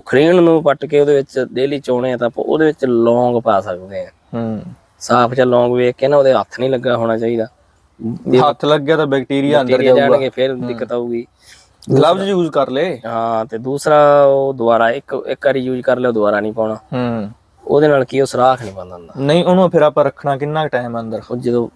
ਉਹ ਖਰੇਣ ਨੂੰ ਪੱਟ ਕੇ ਉਹਦੇ ਵਿੱਚ ਡੇਲੀ ਚੋਣੇ ਤਾਂ ਆਪਾਂ ਉਹਦੇ ਵਿੱਚ ਲੌਂਗ ਪਾ ਸਕਦੇ ਆ। ਹੂੰ। ਸਾਫ਼ ਜਿਹਾ ਲੌਂਗ ਵੇਖ ਕੇ ਨਾ ਉਹਦੇ ਹੱਥ ਨਹੀਂ ਲੱਗਾ ਹੋਣਾ ਚਾਹੀਦਾ। ਹੱਥ ਲੱਗ ਗਿਆ ਤਾਂ ਬੈਕਟੀਰੀਆ ਅੰਦਰ ਜਾਊਗਾ। ਜਾਣਗੇ ਫਿਰ ਦਿੱਕਤ ਆਊਗੀ। ਗਲਵਜ਼ ਯੂਜ਼ ਕਰ ਲੈ ਹਾਂ ਤੇ ਦੂਸਰਾ ਉਹ ਦੁਬਾਰਾ ਇੱਕ ਇੱਕ ਵਾਰੀ ਯੂਜ਼ ਕਰ ਲਿਓ ਦੁਬਾਰਾ ਨਹੀਂ ਪਾਉਣਾ। ਹੂੰ। ਉਹਦੇ ਨਾਲ ਕੀ ਉਹ ਸਰਾਖ ਨਹੀਂ ਬੰਦ ਹੁੰਦਾ। ਨਹੀਂ ਉਹਨੂੰ ਫਿਰ ਆਪਾਂ ਰੱਖਣਾ ਕਿੰਨਾ ਟਾਈਮ ਅੰਦਰ? ਉਹ ਜਦੋਂ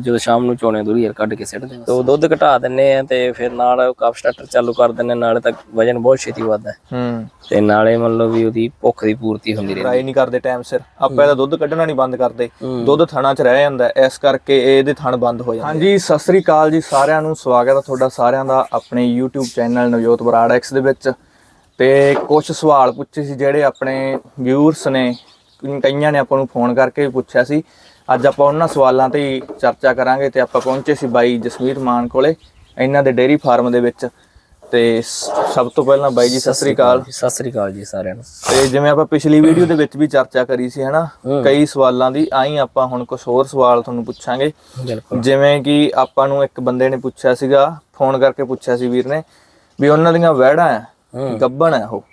ਜਦੋਂ ਸ਼ਾਮ ਨੂੰ ਚੋਣੇ ਦੂਰੀ ਯਾਰ ਕੱਢ ਕੇ ਸਿੱਟ ਦੇ ਤੇ ਉਹ ਦੁੱਧ ਘਟਾ ਦਿੰਨੇ ਆ ਤੇ ਫਿਰ ਨਾਲ ਕਾਫ ਸਟਾਰਟਰ ਚਾਲੂ ਕਰ ਦਿੰਨੇ ਨਾਲੇ ਤਾਂ ਵਜਨ ਬਹੁਤ ਛੇਤੀ ਵੱਧਦਾ। ਹੈ। ਤੇ ਨਾਲੇ ਮੰਨ ਲਓ ਵੀ ਉਹਦੀ ਭੁੱਖ ਦੀ ਪੂਰਤੀ ਹੁੰਦੀ ਰਹਿੰਦੀ। ਟਰਾਈ ਨਹੀਂ ਕਰਦੇ ਟਾਈਮ ਸਿਰ। ਆਪਾਂ ਇਹਦਾ ਦੁੱਧ ਕੱਢਣਾ ਨਹੀਂ ਬੰਦ ਕਰਦੇ। ਦੁੱਧ ਥਣਾ 'ਚ ਰਹਿ ਜਾਂਦਾ ਇਸ ਕਰਕੇ ਇਹਦੇ ਥਣ ਬੰਦ ਹੋ ਜਾਂਦੇ ਹਾਂਜੀ ਸਤਿ ਸ੍ਰੀ ਅਕਾਲ ਜੀ ਸਾਰਿਆਂ ਨੂੰ। ਸਵਾਗਤ ਹੈ ਤੁਹਾਡਾ ਸਾਰਿਆਂ ਦਾ ਆਪਣੇ YouTube channel Navjot Brar X ਦੇ ਵਿੱਚ। ਤੇ ਕੁਝ ਸਵਾਲ ਪੁੱਛੇ ਸੀ ਜਿਹੜੇ ਆਪਣੇ ਵਿਊਅਰਸ ਨੇ ਕਈਆਂ ਨੇ ਆਪਾਂ ਨੂੰ ਫੋਨ ਕਰਕੇ ਵੀ ਪੁੱਛਿਆ ਸੀ। ਅੱਜ ਆਪਾਂ ਉਹਨਾਂ ਸਵਾਲਾਂ ਤੇ ਹੀ ਚਰਚਾ ਕਰਾਂਗੇ ਤੇ ਆਪਾਂ ਪਹੁੰਚੇ ਸੀ ਬਾਈ ਜਸਵੀਰ ਮਾਨ ਕੋਲੇ ਇਹਨਾਂ ਦੇ ਡੇਅਰੀ ਫਾਰਮ ਦੇ ਵਿੱਚ। ਤੇ ਸਭ ਤੋਂ ਪਹਿਲਾਂ ਬਾਈ ਜੀ ਸਤਿ ਸ੍ਰੀ ਅਕਾਲ। ਸਤਿ ਸ੍ਰੀ ਅਕਾਲ ਜੀ ਸਾਰਿਆਂ ਨੂੰ। ਤੇ ਜਿਵੇਂ ਆਪਾਂ ਪਿਛਲੀ ਵੀਡੀਓ ਦੇ ਵਿੱਚ ਵੀ ਚਰਚਾ ਕਰੀ ਸੀ ਹਨਾ? ਕਈ ਸਵਾਲਾਂ ਦੀ ਆਈ ਆਪਾਂ ਹੁਣ ਕੁਝ ਹੋਰ ਸਵਾਲ ਤੁਹਾਨੂੰ ਪੁੱਛਾਂਗੇ। ਜਿਵੇਂ ਕਿ ਆਪਾਂ ਨੂੰ ਇੱਕ ਬੰਦੇ ਨੇ ਪੁੱਛਿਆ ਸੀਗਾ ਫੋਨ ਕਰਕੇ ਪੁੱਛਿਆ ਸੀ ਵੀਰ ਨੇ ਵੀ ਉਹਨਾਂ ਦੀਆਂ ਵਹਿੜਾਂ ਆ ਗੱਬਣ ਆ ਉਹ।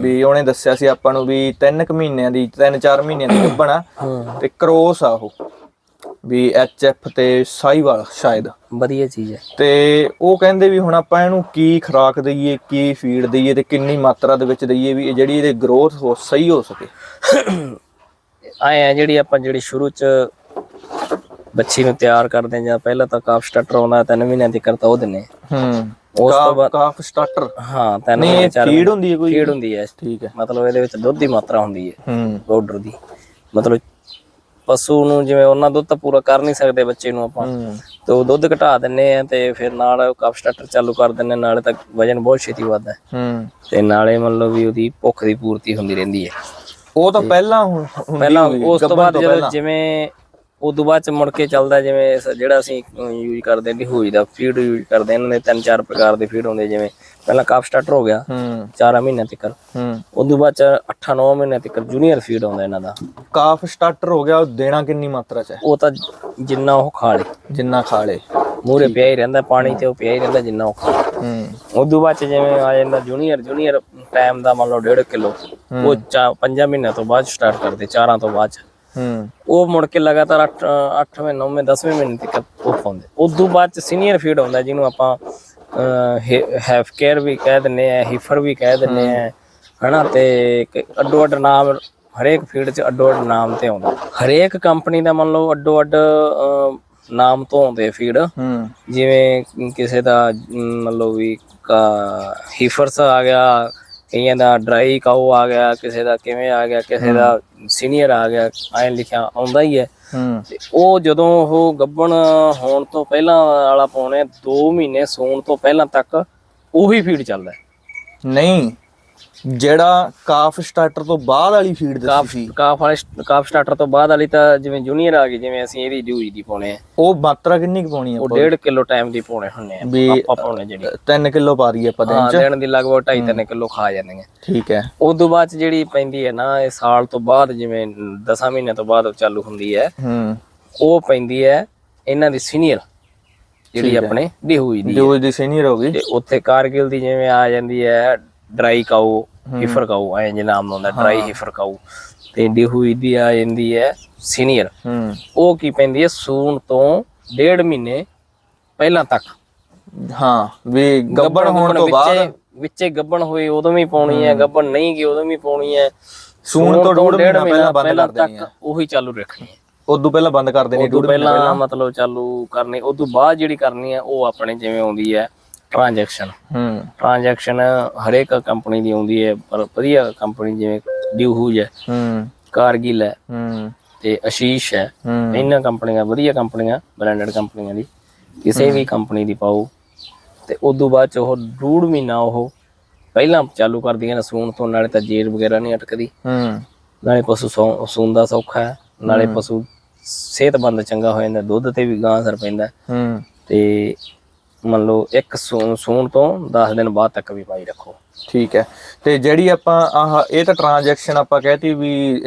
ਵੀ ਉਹਨੇ ਦੱਸਿਆ ਸੀ ਆਪਾਂ ਨੂੰ ਵੀ 3 ਕੁ ਮਹੀਨਿਆਂ ਦੀ 3-4 ਮਹੀਨਿਆਂ ਦੀ ਗੱਬਣ ਆ। ਤੇ ਕਰੋਸ ਆ ਉਹ। ਵੀ ਐਫ ਤੇ ਸਾਈਵਾਲ ਸ਼ਾਇਦ। ਵਧੀਆ ਚੀਜ਼ ਹੈ। ਤੇ ਉਹ ਕਹਿੰਦੇ ਵੀ ਹੁਣ ਆਪਾਂ ਇਹਨੂੰ ਕੀ ਖੁਰਾਕ ਦਈਏ ਕੀ ਫੀਡ ਦਈਏ ਤੇ ਕਿੰਨੀ ਮਾਤਰਾ ਦੇ ਵਿੱਚ ਦਈਏ ਵੀ ਇਹ ਜਿਹੜੀ ਇਹਦੇ ਗਰੋਥ ਹੋ ਸਹੀ ਹੋ ਸਕੇ। ਆਏ ਆ ਜਿਹੜੀ ਆਪਾਂ ਜਿਹੜੀ ਸ਼ੁਰੂ ਚ ਬੱਚੀ ਨੂੰ ਤਿਆਰ ਕਰਦੇ ਹਾਂ ਜਾਂ ਪਹਿਲਾਂ ਤਾਂ ਕਾਫ ਸਟਾਰਟਰ ਆਉਂਦਾ ਤਿੰਨ ਮਹੀਨਿਆਂ ਦੀ ਕਰਤਾ ਉਹ ਦਿੰਨੇ ਹੂੰ। ਉਸ ਤੋਂ ਬਾਅਦ ਕਾਫ ਸਟਾਰਟਰ ਹਾਂ ਤਿੰਨ ਨਹੀਂ ਚਾਰ ਫੀਡ ਹੁੰਦੀ ਹੈ ਕੋਈ? ਫੀਡ ਹੁੰਦੀ ਹੈ ਠੀਕ ਹੈ। ਮਤਲਬ ਇਹਦੇ ਵਿੱਚ ਦੁੱਧ ਦੀ ਮਾਤਰਾ ਹੁੰਦੀ ਹੈ ਹੂੰ। ਪਾਊਡਰ ਦੀ। ਮਤਲਬ ਪਸ਼ੂ ਨੂੰ ਜਿਵੇਂ ਉਹਨਾਂ ਦੁੱਧ ਤਾਂ ਪੂਰਾ ਕਰ ਨਹੀਂ ਸਕਦੇ ਬੱਚੇ ਨੂੰ ਆਪਾਂ। ਤੇ ਉਹ ਦੁੱਧ ਘਟਾ ਦਿੰਨੇ ਆ ਤੇ ਫਿਰ ਨਾਲ ਕਾਫ ਸਟਾਰਟਰ ਚਾਲੂ ਕਰ ਦਿੰਨੇ ਨਾਲੇ ਤਾਂ ਵਜਨ ਬਹੁਤ ਛੇਤੀ ਵੱਧਦਾ। ਹੈ। ਤੇ ਨਾਲੇ ਮੰਨ ਲਓ ਵੀ ਉਹਦੀ ਭੁੱਖ ਦੀ ਪੂਰਤੀ ਹੁੰਦੀ ਰਹਿੰਦੀ ਹੈ। ਉਹ ਤਾਂ ਪਹਿਲਾਂ ਪਹਿਲਾਂ ਉਸ ਤੋਂ ਬਾਅਦ ਜਦੋਂ ਪਹਿਲਾਂ। ਜਿਵੇਂ ਉਦੋਂ ਬਾਅਦ ਚ ਮੁੜ ਕੇ ਚੱਲਦਾ ਜਿਵੇਂ ਜਿਹੜਾ ਅਸੀਂ ਯੂਜ਼ ਕਰਦੇ ਹਾਂ ਹੋਈ ਦਾ ਫੀਡ ਯੂਜ਼ ਕਰਦੇ ਹਾਂ, ਇਹਨਾਂ ਦੇ ਤਿੰਨ ਚਾਰ ਪ੍ਰਕਾਰ ਦੇ ਫੀਡ ਹੁੰਦੇ ਜਿਵੇਂ ਪਹਿਲਾਂ ਕਾਫ ਸਟਾਰਟਰ ਹੋ ਗਿਆ ਹੂੰ। 4 ਮਹੀਨਿਆਂ ਤੱਕ ਹੂੰ। ਉਦੋਂ ਬਾਅਦ ਚ 8-9 ਮਹੀਨਿਆਂ ਤੱਕ ਜੂਨੀਅਰ ਫੀਡ ਆਉਂਦਾ ਇਹਨਾਂ ਦਾ। ਕਾਫ ਸਟਾਰਟਰ ਹੋ ਗਿਆ ਉਹ ਦੇਣਾ ਕਿੰਨੀ ਮਾਤਰਾ ਚ ਹੈ? ਉਹ ਤਾਂ ਜਿੰਨਾ ਉਹ ਖਾ ਲੇ। ਜਿੰਨਾ ਖਾ ਲੇ। ਮੂਰੇ ਪਿਆ ਹੀ ਰਹਿੰਦਾ ਪਾਣੀ ਤੇ ਉਹ ਪਿਆ ਹੀ ਰਹਿੰਦਾ ਜਿੰਨਾ ਉਹ ਖਾ ਲੇ। ਹੂੰ। ਉਦੋਂ ਬਾਅਦ ਚ ਜਿਵੇਂ ਆ ਜਾਂਦਾ ਜੂਨੀਅਰ ਜੂਨੀਅਰ ਟਾਈਮ ਦਾ ਮੰਨ ਲਓ 1.5 ਕਿਲੋ। ਉਹ 5 ਮਹੀਨਿਆਂ ਤੋਂ ਬਾਅਦ ਸਟਾਰਟ ਕਰਦੇ 4 ਤੋਂ ਬਾਅਦ ਚ। ਹੂੰ। ਉਹ ਮੁੜ ਕੇ ਲਗਾਤਾਰ 8 8ਵੇਂ 9ਵੇਂ 10ਵੇਂ ਮਹੀਨੇ ਤੱਕ ਉਹ ਪਾਉਂਦੇ। ਉਦੋਂ ਬਾਅਦ ਚ ਸੀਨੀਅਰ ਫੀਡ ਆਉਂਦਾ ਜਿਹਨੂੰ ਆਪਾਂ ਹੈਫ ਕੇਅਰ ਵੀ ਕਹਿ ਦਿੰਨੇ ਆ ਹੀਫਰ ਵੀ ਕਹਿ ਦਿੰਨੇ ਆ ਹਨਾ? ਤੇ ਅੱਡੋ ਅੱਡ ਨਾਮ ਹਰੇਕ ਫੀਡ 'ਚ ਅੱਡੋ ਅੱਡ ਨਾਮ ਤੇ ਆਉਂਦਾ। ਹਰੇਕ ਕੰਪਨੀ ਦਾ ਮੰਨ ਲਓ ਅੱਡੋ ਅੱਡ ਨਾਮ ਤੋਂ ਆਉਂਦੇ ਫੀਡ ਜਿਵੇਂ ਕਿਸੇ ਦਾ ਮੰਨ ਲਓ ਵੀ ਹੀਫਰਸ ਆ ਗਿਆ ਕਈਆਂ ਦਾ ਡਰਾਈ ਕਾਓ ਆ ਗਿਆ ਕਿਸੇ ਦਾ ਕਿਵੇਂ ਆ ਗਿਆ ਕਿਸੇ ਦਾ ਸੀਨੀਅਰ ਆ ਗਿਆ ਐਂ ਲਿਖਿਆ ਆਉਂਦਾ ਹੀ ਹੈ। ਤੇ ਉਹ ਜਦੋਂ ਉਹ ਗੱਬਣ ਹੋਣ ਤੋਂ ਪਹਿਲਾਂ ਵਾਲਾ ਪਾਉਣੇ 2 ਮਹੀਨੇ ਸੌਣ ਤੋਂ ਪਹਿਲਾਂ ਤੱਕ ਉਹੀ ਫੀਡ ਚੱਲਦਾ ਨਹੀਂ। ਜਿਹੜਾ ਕਾਫ ਸਟਾਰਟਰ ਤੋਂ ਬਾਅਦ ਵਾਲੀ ਫੀਡ ਦੱਸੀ ਸੀ। ਕਾਫ ਵਾਲੇ ਕਾਫ ਸਟਾਰਟਰ ਤੋਂ ਬਾਅਦ ਵਾਲੀ ਤਾਂ ਜਿਵੇਂ ਜੂਨੀਅਰ ਆ ਗਈ ਜਿਵੇਂ ਅਸੀਂ ਇਹਦੀ ਡਿਊਜ ਦੀ ਪਾਉਣੇ ਆ। ਉਹ ਮਾਤਰਾ ਕਿੰਨੀ ਕੁ ਪਾਉਣੀ ਆ ਉਹ 1.5 ਕਿਲੋ ਟਾਈਮ ਦੀ ਪਾਉਣੇ ਹੁੰਨੇ ਆ। ਆਪਾਂ ਪਾਉਣੇ ਜਿਹੜੀ। 3 ਕਿਲੋ ਪਾ ਰਹੀ ਆਪਾਂ ਦਿਨ ਹਾਂ ਚ। ਦੇਣ ਦੀ ਲਗਭਗ 2.5 ਕਿਲੋ ਖਾ ਜਾਂਦੇ ਆ। ਠੀਕ ਹੈ। ਉਦੋਂ ਬਾਅਦ 'ਚ ਜਿਹੜੀ ਪੈਂਦੀ ਹੈ ਨਾ ਇਹ ਸਾਲ ਤੋਂ ਬਾਅਦ ਜਿਵੇਂ 10 ਮਹੀਨਿਆਂ ਤੋਂ ਬਾਅਦ ਚਾਲੂ ਹੁੰਦੀ ਹੈ ਹੂੰ। ਉਹ ਪੈਂਦੀ ਹੈ ਇਹਨਾਂ ਦੀ ਸੀਨੀਅਰ ਜਿਹੜੀ ਆਪਣੇ ਡਿਹੂਈ ਦੀ ਜੋ ਦੀ ਸੀਨੀਅਰ ਹੋ ਗਈ। ਤੇ ਉੱਥੇ ਕਾਰਗਿਲ ਦੀ ਜਿਵੇਂ ਆ ਜਾਂਦੀ ਹੈ ਡਰਾਈ ਕਾਊ ਹਿਫਰ ਕਾਊ ਐਂ ਜੇ ਨਾਮ ਹੁੰਦਾ ਡਰਾਈ ਹਿਫਰ ਕਾਊ ਤੇ ਡਿਹੂਈ ਦੀ ਆ ਜਾਂਦੀ ਹੈ ਸੀਨੀਅਰ ਹੂੰ। ਉਹ ਕੀ ਪੈਂਦੀ ਹੈ ਸੂਣ ਤੋਂ ਡੇਢ ਮਹੀਨੇ ਪਹਿਲਾਂ ਤੱਕ। ਹਾਂ ਵੀ ਗੱਬੜ ਹੋਣ ਤੋਂ ਬਾਅਦ। ਵਿੱਚੇ ਗੱਬਣ ਹੋਈ ਉਦੋਂ ਵੀ ਪਾਉਣੀ ਹੈ ਗੱਬਣ ਨਹੀਂ ਗਈ ਉਦੋਂ ਵੀ ਪਾਉਣੀ ਹੈ। ਸੂਣ ਤੋਂ ਡੂਢ ਮਹੀਨਾ ਪਹਿਲਾਂ ਬੰਦ ਕਰ ਦੇਣੀ ਤੱਕ ਉਹੀ ਚਾਲੂ ਰੱਖਣੀ ਹੈ। ਉਦੋਂ ਪਹਿਲਾਂ ਬੰਦ ਕਰ ਦੇਣੀ ਉਦੋਂ ਪਹਿਲਾਂ। ਮਤਲਬ ਚਾਲੂ ਕਰਨੀ ਉਦੋਂ ਬਾਅਦ ਜਿਹੜੀ ਕਰਨੀ ਹੈ ਉਹ ਆਪਣੇ ਜਿਵੇਂ ਆਉਂਦੀ ਹੈ। ਟ੍ਰਾਂਜੈਕਸ਼ਨ ਹੂੰ। ਟ੍ਰਾਂਜੈਕਸ਼ਨ ਹਰੇਕ ਕੰਪਨੀ ਦੀ ਆਉਂਦੀ ਹੈ ਪਰ ਵਧੀਆ ਕੰਪਨੀ ਜਿਵੇਂ ਡਿਊਹੂਜ ਹੈ ਹੂੰ। ਕਾਰਗਿਲ ਹੈ ਹੂੰ। ਤੇ ਆਸ਼ੀਸ਼ ਹੈ। ਇਹਨਾਂ ਕੰਪਨੀਆਂ ਵਧੀਆ ਕੰਪਨੀਆਂ ਬ੍ਰਾਂਡਡ ਕੰਪਨੀਆਂ ਦੀ। ਕਿਸੇ ਵੀ ਕੰਪਨੀ ਦੀ ਪਾਓ। ਤੇ ਉਦੋਂ ਬਾਅਦ ਚ ਉਹ ਡੂਢ ਮਹੀਨਾ ਉਹ ਪਹਿਲਾਂ ਚਾਲੂ ਕਰਦੀਆਂ ਨੇ ਸੂਣ ਤੋਂ ਨਾਲੇ ਤਾਂ ਜੇਰ ਵਗੈਰਾ ਨਹੀਂ ਅਟਕਦੀ। ਹੂੰ। ਨਾਲੇ ਪਸ਼ੂ ਸੂਣ ਦਾ ਸੌਖਾ ਹੈ। ਨਾਲੇ ਪਸ਼ੂ ਸਿਹਤਮੰਦ ਚੰਗਾ ਹੋ ਜਾਂਦਾ ਦੁੱਧ ਤੇ ਵੀ ਗਾਂ ਅਸਰ ਪੈਂਦਾ। ਹੂੰ। ਤੇ ਮੰਨ ਲਓ ਇੱਕ ਸੂਣ ਤੋਂ 10 ਦਿਨ ਬਾਅਦ ਤੱਕ ਵੀ ਪਾਈ ਰੱਖੋ। ਠੀਕ ਹੈ। ਤੇ ਜਿਹੜੀ ਆਪਾਂ ਆਹ ਇਹ ਤਾਂ ਟ੍ਰਾਂਜੈਕਸ਼ਨ ਆਪਾਂ ਕਹਿਤੀ ਵੀ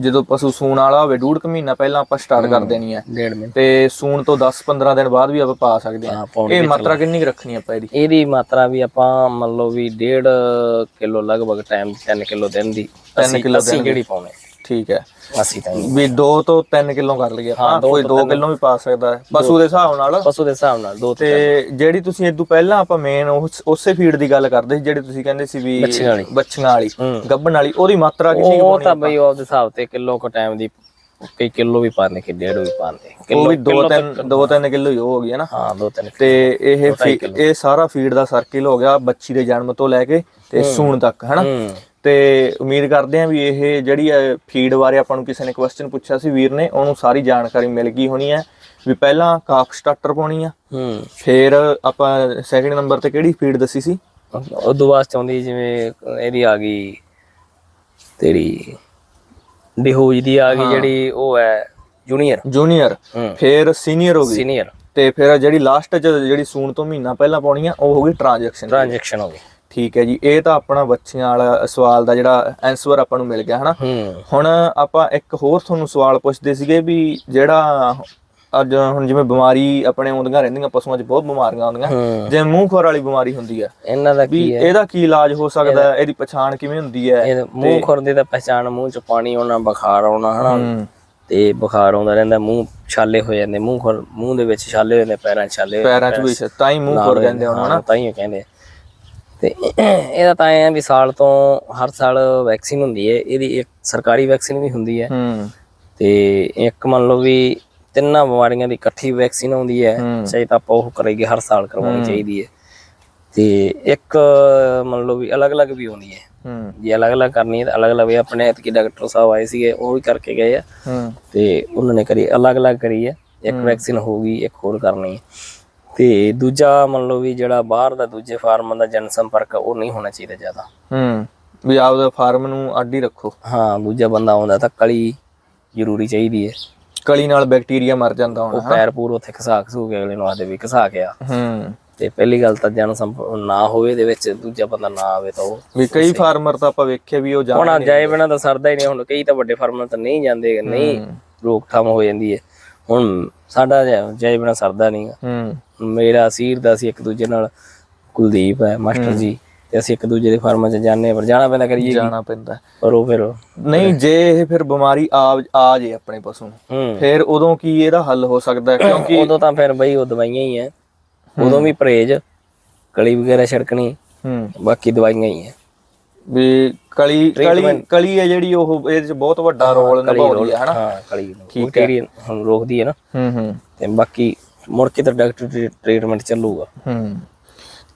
ਜਦੋਂ ਪਸ਼ੂ ਸੂਣ ਵਾਲਾ ਹੋਵੇ ਡੂਢ ਕੁ ਮਹੀਨਾ ਪਹਿਲਾਂ ਆਪਾਂ ਸਟਾਰਟ ਕਰ ਦੇਣੀ ਹੈ। ਡੇਢ ਮਹੀਨੇ। ਤੇ ਸੂਣ ਤੋਂ 10-15 ਦਿਨ ਬਾਅਦ ਵੀ ਆਪਾਂ ਪਾ ਸਕਦੇ ਹਾਂ, ਇਹ ਮਾਤਰਾ ਕਿੰਨੀ ਰੱਖਣੀ ਆਪਾਂ ਇਹਦੀ? ਇਹਦੀ ਮਾਤਰਾ ਵੀ ਆਪਾਂ ਮੰਨ ਲਓ ਵੀ 1.5 ਕਿਲੋ ਲਗਭਗ ਟਾਈਮ 3 ਕਿਲੋ ਦਿਨ ਦੀ। 3 ਕਿਲੋ ਦਿਨ ਜਿਹੜੀ ਪਾਉਣੇ? ਠੀਕ ਹੈ। 80 ਤਾਂ ਵੀ 2 ਤੋਂ 3 ਕਿਲੋ ਕਰ ਲਈਏ ਆਪਾਂ ਕੋਈ 2 ਕਿਲੋ ਵੀ ਪਾ ਸਕਦਾ ਹੈ। ਪਸ਼ੂ ਦੇ ਹਿਸਾਬ ਨਾਲ। ਪਸ਼ੂ ਦੇ ਹਿਸਾਬ ਨਾਲ ਦੋ ਤੇ ਜਿਹੜੀ ਤੁਸੀਂ ਇਦੋਂ ਪਹਿਲਾਂ ਆਪਾਂ ਮੇਨ ਉਸੇ ਫੀਡ ਦੀ ਗੱਲ ਕਰਦੇ ਸੀ ਜਿਹੜੀ ਤੁਸੀਂ ਕਹਿੰਦੇ ਸੀ ਵੀ ਬੱਚੀਆਂ ਵਾਲੀ। ਬੱਚੀਆਂ ਵਾਲੀ ਹੂੰ। ਗੱਭਣ ਵਾਲੀ ਉਹਦੀ ਮਾਤਰਾ ਕਿੰਨੀ ਕੁ ਉਹ ਤਾਂ ਬਈ ਉਹਦੇ ਹਿਸਾਬ ਤੇ ਕਿਲੋ ਕੋ ਟਾਈਮ ਦੀ ਕਈ ਕਿਲੋ ਵੀ ਪਾਉਂਦੇ ਕਿ ਡੇਢ ਵੀ ਪਾਉਂਦੇ। ਉਹ ਵੀ ਕਿਲੋ 2 3 2 3 ਕਿਲੋ ਹੀ ਉਹ ਹੋ ਗਈ ਹੈ ਨਾ? ਹਾਂ ਦੋ ਤਿੰਨ ਤੇ ਇਹ ਫੀ- ਇਹ ਸਾਰਾ ਫੀਡ ਦਾ ਸਰਕਲ ਹੋ ਗਿਆ ਬੱਚੀ ਦੇ ਜਨਮ ਤੋਂ ਲੈ ਕੇ ਤੇ ਸੂਣ ਤੱਕ ਹਨਾ ਹੂੰ। ਤੇ ਉਮੀਦ ਕਰਦੇ ਹਾਂ ਵੀ ਇਹ ਜਿਹੜੀ ਫੀਡ ਬਾਰੇ ਆਪਾਂ ਨੂੰ ਕਿਸੇ ਨੇ ਕੁਐਸਚਨ ਪੁੱਛਿਆ ਸੀ ਵੀਰ ਨੇ ਉਹਨੂੰ ਸਾਰੀ ਜਾਣਕਾਰੀ ਮਿਲ ਗਈ ਹੋਣੀ ਹੈ ਵੀ ਪਹਿਲਾਂ ਕਾਫ ਸਟਾਰਟਰ ਪਾਉਣੀ ਆ। ਹੂੰ। ਫਿਰ ਆਪਾਂ ਸੈਕਿੰਡ ਨੰਬਰ ਤੇ ਕਿਹੜੀ ਫੀਡ ਦੱਸੀ ਸੀ? ਉਦੋਂ ਬਾਅਦ ਚਾਹੁੰਦੀ ਜਿਵੇਂ ਇਹਦੀ ਆ ਗਈ ਤੇਰੀ ਡਿਹੋਜ ਦੀ ਆ ਗਈ ਜਿਹੜੀ ਉਹ ਹੈ ਜੂਨੀਅਰ ਜੂਨੀਅਰ ਫਿਰ ਸੀਨੀਅਰ ਹੋ ਗਈ। ਸੀਨੀਅਰ ਤੇ ਫਿਰ ਜਿਹੜੀ ਲਾਸਟ ਚ ਜਿਹੜੀ ਸੂਣ ਤੋਂ ਮਹੀਨਾ ਪਹਿਲਾਂ ਪਾਉਣੀ ਆ ਉਹ ਹੋ ਗਈ ਟ੍ਰਾਂਜੈਕਸ਼ਨ ਟ੍ਰਾਂਜੈਕਸ਼ਨ ਹੋ ਗਈ। ਠੀਕ ਹੈ ਜੀ ਇਹ ਤਾਂ ਆਪਣਾ ਬੱਚਿਆਂ ਵਾਲਾ ਸਵਾਲ ਦਾ ਜਿਹੜਾ ਆਨਸਰ ਆਪਾਂ ਨੂੰ ਮਿਲ ਗਿਆ ਹਨਾ? ਹੁਣ ਆਪਾਂ ਇੱਕ ਹੋਰ ਤੁਹਾਨੂੰ ਸਵਾਲ ਪੁੱਛਦੇ ਸੀਗੇ ਵੀ ਜਿਹੜਾ ਅੱਜ ਹੁਣ ਜਿਵੇਂ ਬਿਮਾਰੀ ਆਪਣੇ ਆਉਂਦੀਆਂ ਰਹਿੰਦੀਆਂ ਪਸ਼ੂਆਂ 'ਚ ਬਹੁਤ ਬਿਮਾਰੀਆਂ ਆਉਂਦੀਆਂ ਜਿਵੇਂ ਮੂੰਹ ਖੋਰ ਵਾਲੀ ਬਿਮਾਰੀ ਹੁੰਦੀ ਹੈ। ਇਹਨਾਂ ਦਾ ਕੀ ਹੈ? ਇਹਦਾ ਕੀ ਇਲਾਜ ਹੋ ਸਕਦਾ ਹੈ? ਇਹਦੀ ਪਛਾਣ ਕਿਵੇਂ ਹੁੰਦੀ ਹੈ? ਮੂੰਹ ਖੁਰਦੇ ਦਾ ਪਹਿਚਾਣ ਮੂੰਹ ਚ ਪਾਣੀ ਆਉਣਾ ਬੁਖਾਰ ਆਉਣਾ ਹਨਾ? ਤੇ ਬੁਖਾਰ ਆਉਂਦਾ ਰਹਿੰਦਾ ਮੂੰਹ ਛਾਲੇ ਹੋ ਜਾਂਦੇ ਮੂੰਹ ਖੁਰ ਮੂੰਹ ਦੇ ਵਿੱਚ ਛਾਲੇ ਹੋ ਜਾਂਦੇ ਪੈਰਾਂ 'ਚ ਛਾਲੇ ਪੈਰਾਂ 'ਚ ਵੀ ਤਾਂ ਹੀ ਮੂੰਹ ਖੋਰ ਕਹਿੰਦੇ ਉਹਨਾਂ ਹਾਂ ਤਾਂ ਹੀ ਕਹਿੰਦੇ। ਤੇ ਇਹਦਾ ਤਾਂ ਐ ਵੀ ਸਾਲ ਤੋਂ ਹਰ ਸਾਲ ਵੈਕਸੀਨ ਹੁੰਦੀ ਹੈ ਇਹਦੀ ਇੱਕ ਸਰਕਾਰੀ ਵੈਕਸੀਨ ਵੀ ਹੁੰਦੀ ਹੈ। ਤੇ ਇੱਕ ਮੰਨ ਲਓ ਵੀ ਤਿੰਨਾਂ ਬਿਮਾਰੀਆਂ ਦੀ ਇਕੱਠੀ ਵੈਕਸੀਨ ਆਉਂਦੀ ਹੈ। ਚਾਹੇ ਤਾਂ ਆਪਾਂ ਉਹ ਕਰੇਗੇ ਹਰ ਸਾਲ ਕਰਵਾਉਣੀ ਚਾਹੀਦੀ ਹੈ ਤੇ ਇੱਕ ਮੰਨ ਲਓ ਵੀ ਅਲੱਗ-ਅਲੱਗ ਵੀ ਆਉਂਦੀ ਹੈ। ਜੇ ਅਲੱਗ-ਅਲੱਗ ਕਰਨੀ ਹੈ ਤਾਂ ਅਲੱਗ-ਅਲੱਗ ਵੀ ਆਪਣੇ ਐਤਕੀ ਡਾਕਟਰ ਸਾਹਿਬ ਆਏ ਸੀਗੇ ਉਹ ਵੀ ਕਰਕੇ ਗਏ ਆ। ਤੇ ਉਹਨਾਂ ਨੇ ਕਰੀ ਅਲੱਗ-ਅਲੱਗ ਕਰੀ ਹੈ। ਇੱਕ ਵੈਕਸੀਨ ਹੋਊਗੀ ਇੱਕ ਹੋਰ ਕਰਨੀ ਹੈ ਤੇ ਦੂਜਾ ਮੰਨ ਲਓ ਵੀ ਜਿਹੜਾ ਬਾਹਰ ਦਾ ਦੂਜੇ ਫਾਰਮਾਂ ਦਾ ਜਨ ਸੰਪਰਕ ਉਹ ਨਹੀਂ ਹੋਣਾ ਚਾਹੀਦਾ ਜ਼ਿਆਦਾ। ਹੂੰ ਵੀ ਆਪਦੇ ਫਾਰਮ ਨੂੰ ਅੱਡ ਹੀ ਰੱਖੋ। ਹਾਂ ਦੂਜਾ ਬੰਦਾ ਆਉਂਦਾ ਤਾਂ ਕਲੀ ਜ਼ਰੂਰੀ ਚਾਹੀਦੀ ਹੈ ਕਲੀ ਨਾਲ ਬੈਕਟੀਰੀਆ ਮਰ ਜਾਂਦਾ ਹੋਣਾ ਉਹ ਪੈਰ ਪੂਰ ਉੱਥੇ ਖਸਾ ਖਸੂ ਕੇ ਅਗਲੇ ਨੂੰ ਆਖਦੇ ਵੀ ਖਸਾ ਕੇ ਆ। ਹੂੰ। ਤੇ ਪਹਿਲੀ ਗੱਲ ਤਾਂ ਜਨ ਸੰਪਰਕ ਨਾ ਹੋਵੇ ਇਹਦੇ ਵਿੱਚ ਦੂਜਾ ਬੰਦਾ ਨਾ ਆਵੇ ਤਾਂ ਉਹ ਵੀ ਕਈ ਫਾਰਮਰ ਤਾਂ ਆਪਾਂ ਵੇਖਿਆ ਵੀ ਉਹ ਜਾਣ ਹੁਣ ਜਾਏ ਬਿਨਾਂ ਤਾਂ ਸਰਦਾ ਹੀ ਨਹੀਂ ਹੁਣ ਕਈ ਤਾਂ ਵੱਡੇ ਫਾਰਮਾਂ ਤਾਂ ਨਹੀਂ ਜਾਂਦੇ ਨਹੀਂ ਰੋਕਥਾਮ ਹੋ ਜਾਂਦੀ ਹੈ ਹੁਣ ਸਾਡਾ ਜਾਏ ਬਿਨਾਂ ਸਰਦਾ ਨਹੀਂ ਹੂੰ। ਮੇਰਾ ਸੀਰ ਦਾ ਸੀ ਇੱਕ ਦੂਜੇ ਨਾਲ ਕੁਲਦੀਪ ਹੈ ਮਾਸਟਰ ਜੀ ਤੇ ਅਸੀਂ ਇੱਕ ਦੂਜੇ ਦੇ ਫਾਰਮਾਂ 'ਚ ਜਾਂਦੇ ਪਰ ਜਾਣਾ ਪੈਂਦਾ ਕਰੀਏ? ਜਾਣਾ ਪੈਂਦਾ। ਪਰ ਉਹ ਫਿਰ ਨਹੀਂ ਜੇ ਇਹ ਫਿਰ ਬਿਮਾਰੀ ਆ ਆ ਜੇ ਆਪਣੇ ਪਸ਼ੂ ਨੂੰ ਫਿਰ ਉਦੋਂ ਕੀ ਇਹਦਾ ਹੱਲ ਹੋ ਸਕਦਾ? ਕਿਉਂਕਿ ਉਦੋਂ ਤਾਂ ਫਿਰ ਬਈ ਉਹ ਦਵਾਈਆਂ ਹੀ ਹੈ। ਉਦੋਂ ਵੀ ਪਰਹੇਜ ਕਲੀ ਵਗੈਰਾ ਛਿੜਕਣੀ ਹੂੰ। ਬਾਕੀ ਦਵਾਈਆਂ ਹੀ ਹੈ। ਵੀ ਕਲੀ ਕਲੀ ਕਲੀ ਹੈ ਜਿਹੜੀ ਉਹ ਇਹਦੇ ਚ ਬਹੁਤ ਵੱਡਾ ਰੋਲ ਨਿਭਾਉਂਦੀ ਹੈ ਹਨਾ? ਹਾਂ ਕਲੀ ਨੂੰ ਬੈਕਟੀਰੀਆ ਹੁਣ ਰੋਕਦੀ ਹੈ ਨਾ ਹੂੰ ਹੂੰ। ਤੇ ਬਾਕੀ ਮੁੜ ਕੇ ਤਾਂ ਡਾਕਟਰ ਟ੍ਰੀਟਮੈਂਟ ਚੱਲੂਗਾ। ਹੂੰ।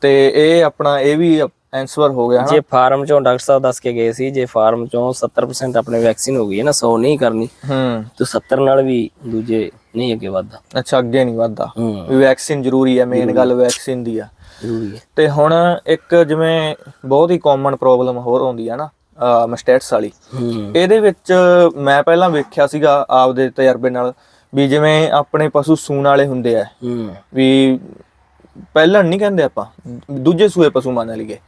ਤੇ ਇਹ ਆਪਣਾ ਇਹ ਵੀ ਆਨਸਰ ਹੋ ਗਿਆ ਹਨਾ? ਜੇ ਫਾਰਮ ਚੋਂ ਡਾਕਟਰ ਸਾਹਿਬ ਦੱਸ ਕੇ ਗਏ ਸੀ ਜੇ ਫਾਰਮ ਚੋਂ 70% ਆਪਣੇ ਵੈਕਸੀਨ ਹੋ ਗਈ ਹੈ ਨਾ 100 ਨਹੀਂ ਕਰਨੀ ਹੂੰ। ਤੇ 70 ਨਾਲ ਵੀ ਦੂਜੇ ਨਹੀਂ ਅੱਗੇ ਵੱਧਦਾ। ਅੱਛਾ ਅੱਗੇ ਨਹੀਂ ਵੱਧਦਾ। ਹੂੰ। ਵੀ ਵੈਕਸੀਨ ਜ਼ਰੂਰੀ ਹੈ ਮੇਨ ਗੱਲ ਵੈਕਸੀਨ ਦੀ ਆ। ਜ਼ਰੂਰੀ ਹੈ। ਤੇ ਹੁਣ ਇੱਕ ਜਿਵੇਂ ਬਹੁਤ ਹੀ ਕਾਮਨ ਪ੍ਰੋਬਲਮ ਹੋਰ ਆਉਂਦੀ ਹੈ ਨਾ ਮਸਟੈਟਸ ਵਾਲੀ। ਇਹਦੇ ਵਿੱਚ ਮੈਂ ਪਹਿਲਾਂ ਵੇਖਿਆ ਸੀਗਾ ਆਪਦੇ ਤਜਰਬੇ ਨਾਲ ਵੀ ਜਿਵੇਂ ਆਪਣੇ ਪਸ਼ੂ ਸੂਣ ਵਾਲੇ ਹੁੰਦੇ ਆ। ਵੀ ਪਹਿਲਾਂ ਨਹੀਂ ਕਹਿੰਦੇ ਆਪਾਂ ਦੂਜੇ ਸੂਏ ਪਸ਼ੂ ਮੰਨ ਲਈਏ।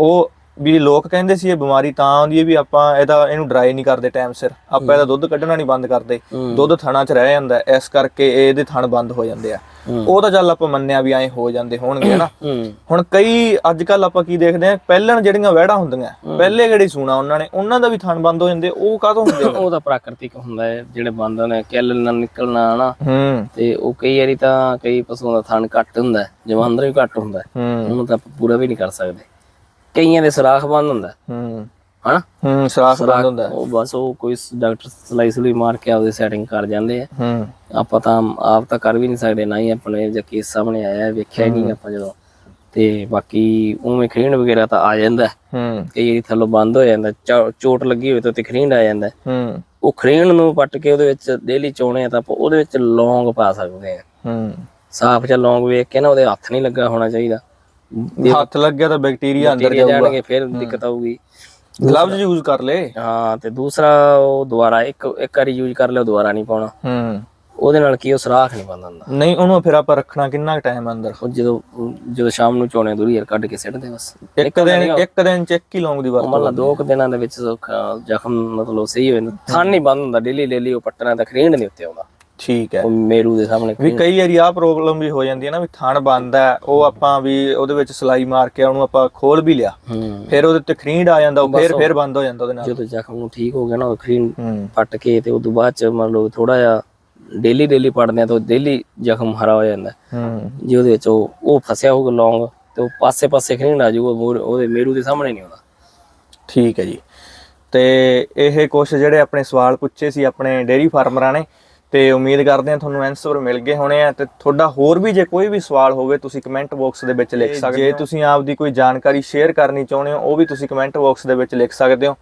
ਉਹ ਵੀ ਲੋਕ ਕਹਿੰਦੇ ਸੀ ਇਹ ਬਿਮਾਰੀ ਤਾਂ ਆਉਂਦੀ ਹੈ ਵੀ ਆਪਾਂ ਇਹਦਾ ਇਹਨੂੰ ਡਰਾਈ ਨਹੀਂ ਕਰਦੇ ਟਾਈਮ ਸਿਰ। ਆਪਾਂ ਇਹਦਾ ਦੁੱਧ ਕੱਢਣਾ ਨਹੀਂ ਬੰਦ ਕਰਦੇ। ਦੁੱਧ ਥਣਾ 'ਚ ਰਹਿ ਜਾਂਦਾ ਇਸ ਕਰਕੇ ਇਹਦੇ ਥਣ ਬੰਦ ਹੋ ਜਾਂਦੇ ਆ। ਉਹ ਤਾਂ ਚੱਲ ਆਪਾਂ ਮੰਨਿਆ ਵੀ ਐਂ ਹੋ ਜਾਂਦੇ ਹੋਣਗੇ ਨਾ ਹੂੰ। ਹੁਣ ਕਈ ਅੱਜ ਕੱਲ ਆਪਾਂ ਕੀ ਦੇਖਦੇ ਆ ਪਹਿਲਾਂ ਜਿਹੜੀਆਂ ਵਹਿੜਾਂ ਹੁੰਦੀਆਂ ਪਹਿਲੇ ਕਿਹੜੀ ਸੂਣਾ ਉਹਨਾਂ ਨੇ? ਉਹਨਾਂ ਦਾ ਵੀ ਥਣ ਬੰਦ ਹੋ ਜਾਂਦੇ ਉਹ ਕਾਹਤੋਂ ਹੁੰਦੇ ਉਹ ਤਾਂ ਪ੍ਰਾਕਿਰਤਿਕ ਹੁੰਦਾ ਹੈ ਜਿਹੜੇ ਬੰਦ ਨੇ ਕਿੱਲ ਨਾਲ ਨਿਕਲਣਾ ਹਨਾ। ਤੇ ਉਹ ਕਈ ਵਾਰੀ ਤਾਂ ਕਈ ਪਸ਼ੂਆਂ ਦਾ ਥਣ ਘੱਟ ਹੁੰਦਾ ਹੈ, ਜਮਾਂਦਰ ਵੀ ਘੱਟ ਹੁੰਦਾ ਉਹਨੂੰ ਤਾਂ ਆਪਾਂ ਪੂਰਾ ਵੀ ਨਹੀਂ ਕਰ ਸਕਦੇ। ਕਈਆਂ ਦੇ ਸੁਰਾਖ ਬੰਦ ਹੁੰਦਾ। ਹੈ, ਹੂੰ ਹਨਾ? ਹੂੰ ਸਰਾਖ ਬੰਦ ਹੁੰਦਾ। ਉਹ ਬਸ ਉਹ ਕੋਈ ਡਾਕਟਰ ਸਲਾਈ ਸਲੂਈ ਮਾਰ ਕੇ ਆਪਦੇ ਸੈਟਿੰਗ ਕਰ ਜਾਂਦੇ ਆ। ਹੂੰ। ਆਪਾਂ ਤਾਂ ਆਪ ਤਾਂ ਕਰ ਵੀ ਨਹੀਂ ਸਕਦੇ ਨਾ ਹੀ ਆਪਣੇ ਜੇ ਕੇਸ ਸਾਹਮਣੇ ਆਇਆ ਵੇਖਿਆ ਨਹੀਂ ਆਪਾਂ ਜਦੋਂ। ਤੇ ਬਾਕੀ ਉਵੇਂ ਖਰੀਣ ਵਗੈਰਾ ਤਾਂ ਆ ਜਾਂਦਾ। ਹੈ। ਕਈ ਵਾਰੀ ਥੱਲੋਂ ਬੰਦ ਹੋ ਜਾਂਦਾ ਚੋਟ ਲੱਗੀ ਹੋਵੇ ਤਾਂ ਤੇ ਖਰੀਣ ਆ ਜਾਂਦਾ। ਹੈ। ਉਹ ਖਰੀਣ ਨੂੰ ਪੱਟ ਕੇ ਉਹਦੇ ਵਿੱਚ ਡੇਲੀ ਚੋਣੇ ਆ ਤਾਂ ਆਪਾਂ ਉਹਦੇ ਵਿੱਚ ਲੌਂਗ ਪਾ ਸਕਦੇ ਆ। ਹੂੰ। ਸਾਫ਼ ਜਿਹਾ ਲੌਂਗ ਵੇਖ ਕੇ ਨਾ ਉਹਦੇ ਹੱਥ ਨਹੀਂ ਲੱਗਾ ਹੋਣਾ ਚਾਹੀਦਾ। ਹੱਥ ਲੱਗ ਗਿਆ ਤਾਂ ਬੈਕਟੀਰੀਆ ਅੰਦਰ ਜਾਊਗਾ। ਜਾਣਗੇ ਫਿਰ ਦਿੱਕਤ ਆਊਗੀ। ਗਲਵਜ਼ ਯੂਜ਼ ਕਰ ਲੈ। ਹਾਂ ਤੇ ਦੂਸਰਾ ਉਹ ਦੁਬਾਰਾ ਇੱਕ ਇੱਕ ਵਾਰੀ ਯੂਜ਼ ਕਰ ਲਿਓ ਦੁਬਾਰਾ ਨਹੀਂ ਪਾਉਣਾ। ਹੂੰ। ਉਹਦੇ ਨਾਲ ਕੀ ਉਹ ਸਰਾਖ ਨਹੀਂ ਬੰਦ ਹੁੰਦਾ। ਨਹੀਂ ਉਹਨੂੰ ਫਿਰ ਆਪਾਂ ਰੱਖਣਾ ਕਿੰਨਾ ਟਾਈਮ ਅੰਦਰ? ਉਹ ਜਦੋਂ ਜਦੋਂ ਸ਼ਾਮ ਨੂੰ ਚੋਣੇ ਦੂਰੀ ਯਾਰ ਕੱਢ ਕੇ ਸਿੱਟਦੇ ਬਸ। ਇੱਕ ਦਿਨ ਇੱਕ ਦਿਨ ਚ 1 ਕਿਲੋ ਦੀ ਵਰਤੋਂ ਮਤਲਬ ਦੋ ਕੁ ਦਿਨਾਂ ਦੇ ਵਿੱਚ ਜ਼ਖਮ ਮਤਲਬ ਸਹੀ ਹੋ ਜਾਂਦਾ। ਥਣ ਨਹੀਂ ਬੰਦ ਹੁੰਦਾ ਡੇਲੀ ਡੇਲੀ ਉਹ ਪੱਟਣਾ ਤਾਂ ਖਰੀਂਡ ਨਹੀਂ ਉੱਤੇ ਆਉਂਦਾ। ਠੀਕ ਹੈ। ਉਹ ਮੇਰੂ ਦੇ ਸਾਹਮਣੇ ਵੀ ਕਈ ਵਾਰੀ ਆਹ ਪ੍ਰੋਬਲਮ ਵੀ ਹੋ ਜਾਂਦੀ ਹੈ ਨਾ ਵੀ ਥਣ ਬੰਦ ਉਹ ਆਪਾਂ ਵੀ ਉਹਦੇ ਵਿੱਚ ਸਲਾਈ ਮਾਰ ਕੇ ਉਹਨੂੰ ਆਪਾਂ ਖੋਲ ਵੀ ਲਿਆ। ਫਿਰ ਉਹਦੇ ਤੇ ਖਰੀਂਡ ਆ ਜਾਂਦਾ ਉਹ ਫਿਰ ਫਿਰ ਬੰਦ ਹੋ ਜਾਂਦਾ ਉਹਦੇ ਨਾਲ। ਜਦੋਂ ਜ਼ਖਮ ਨੂੰ ਠੀਕ ਹੋ ਗਿਆ ਨਾ ਉਹ ਖਰੀਂਡ ਪੱਟ ਕੇ ਤੇ ਉਦੋਂ ਬਾਅਦ ਚ ਮੰਨ ਲਓ ਥੋੜਾ ਜਿਹਾ ਡੇਲੀ ਡੇਲੀ ਪੜਦੇ ਆ ਤਾਂ ਡੇਲੀ ਜ਼ਖਮ ਹਰਾ ਹੋ ਜਾਂਦਾ। ਹੂੰ। ਜੇ ਉਹਦੇ ਵਿੱਚ ਉਹ ਉਹ ਫਸਿਆ ਹੋਊਗਾ ਲੌਂਗ ਤੇ ਉਹ ਪਾਸੇ ਪਾਸੇ ਖਰੀਂਡ ਆ ਜਾਊਗਾ ਉਹਦੇ ਮੇਰੂ ਦੇ ਸਾਹਮਣੇ ਨਹੀਂ ਆਉਂਦਾ। ਠੀਕ ਹੈ ਜੀ। ਤੇ ਇਹ ਕੁਝ ਜਿਹੜੇ ਆਪਣੇ ਸਵਾਲ ਪੁੱਛੇ ਸੀ ਆਪਣੇ ਡੇਰੀ ਫਾਰਮਰਾਂ ਨੇ ਤੇ ਉਮੀਦ ਕਰਦੇ ਹਾਂ ਤੁਹਾਨੂੰ ਆਨਸਰ ਮਿਲ ਗਏ ਹੋਣੇ ਆ ਤੇ ਤੁਹਾਡਾ ਹੋਰ ਵੀ ਜੇ ਕੋਈ ਵੀ ਸਵਾਲ ਹੋਵੇ ਤੁਸੀਂ ਕਮੈਂਟ ਬਾਕਸ ਦੇ ਵਿੱਚ ਲਿਖ ਸਕਦੇ ਹੋ। ਜੇ ਤੁਸੀਂ ਆਪਦੀ ਕੋਈ ਜਾਣਕਾਰੀ ਸ਼ੇਅਰ ਕਰਨੀ ਚਾਹੁੰਦੇ ਹੋ ਉਹ ਵੀ ਤੁਸੀਂ ਕਮੈਂਟ ਬਾਕਸ ਦੇ ਵਿੱਚ ਲਿਖ ਸਕਦੇ ਹੋ।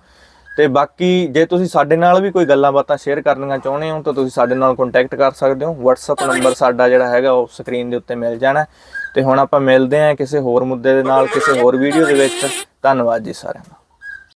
ਤੇ ਬਾਕੀ ਜੇ ਤੁਸੀਂ ਸਾਡੇ ਨਾਲ ਵੀ ਕੋਈ ਗੱਲਾਂ ਬਾਤਾਂ ਸ਼ੇਅਰ ਕਰਨੀਆਂ ਚਾਹੁੰਦੇ ਹੋ ਤਾਂ ਤੁਸੀਂ ਸਾਡੇ ਨਾਲ ਕੰਟੈਕਟ ਕਰ ਸਕਦੇ ਹੋ। WhatsApp ਨੰਬਰ ਸਾਡਾ ਜਿਹੜਾ ਹੈਗਾ ਉਹ ਸਕਰੀਨ ਦੇ ਉੱਤੇ ਮਿਲ ਜਾਣਾ। ਤੇ ਹੁਣ ਆਪਾਂ ਮਿਲਦੇ ਹਾਂ ਕਿਸੇ ਹੋਰ ਮੁੱਦੇ ਦੇ ਨਾਲ ਕਿਸੇ ਹੋਰ ਵੀਡੀਓ ਦੇ ਵਿੱਚ। ਧੰਨਵਾਦ ਜੀ ਸਾਰਿਆਂ ਦਾ।